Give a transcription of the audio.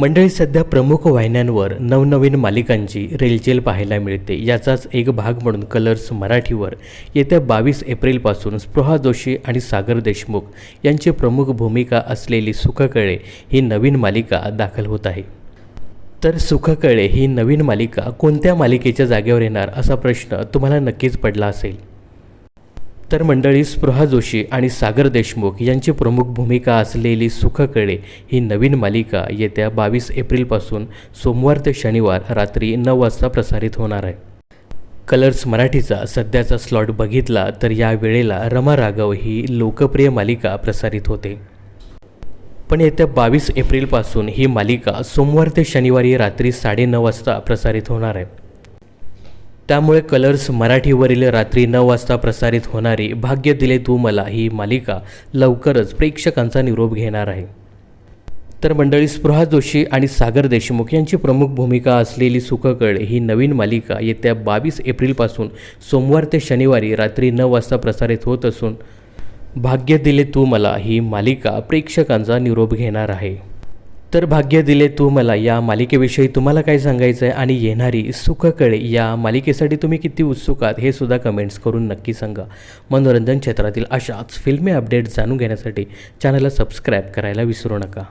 मंडळी सध्या प्रमुख वाहिन्यांवर नवनवीन मालिकांची रेलचेल पाहायला मिळते. याचाच एक भाग म्हणून कलर्स मराठीवर येत्या बावीस एप्रिलपासून स्पृहा जोशी आणि सागर देशमुख यांची प्रमुख भूमिका असलेली सुखकळे ही नवीन मालिका दाखल होत आहे. तर सुखकळे ही नवीन मालिका कोणत्या मालिकेच्या जागेवर येणार असा प्रश्न तुम्हाला नक्कीच पडला असेल. तर मंडळी स्पृहा जोशी आणि सागर देशमुख यांची प्रमुख भूमिका असलेली सुखकळे ही नवीन मालिका येत्या बावीस एप्रिलपासून सोमवार ते शनिवार रात्री नऊ वाजता प्रसारित होणार आहे. कलर्स मराठीचा सध्याचा स्लॉट बघितला तर या वेळेला रमा राघव ही लोकप्रिय मालिका प्रसारित होते. पण येत्या बावीस एप्रिलपासून ही मालिका सोमवार ते शनिवारी रात्री साडेनऊ वाजता प्रसारित होणार आहे. त्यामुळे कलर्स मराठीवरील रात्री नऊ वाजता प्रसारित होणारी भाग्य दिले तू मला ही मालिका लवकरच प्रेक्षकांचा निरोप घेणार आहे. तर मंडळी स्पृहा जोशी आणि सागर देशमुख यांची प्रमुख भूमिका असलेली सुखकळ ही नवीन मालिका येत्या बावीस एप्रिलपासून सोमवार ते शनिवारी रात्री नऊ वाजता प्रसारित होत असून भाग्य दिले तू मला ही मालिका प्रेक्षकांचा निरोप घेणार आहे. तर भाग्य दिले तू मला. या मालिकेविषयी तुम्हाला काय सांगायचं आहे आणि येणारी सुखकळे या मालिकेसाठी तुम्ही किती उत्सुक आहात हे सुद्धा कमेंट्स करून नक्की सांगा. मनोरंजन क्षेत्रातील अशाच फिल्मी अपडेट्स जाणून घेण्यासाठी चॅनलला सबस्क्राईब करायला विसरू नका.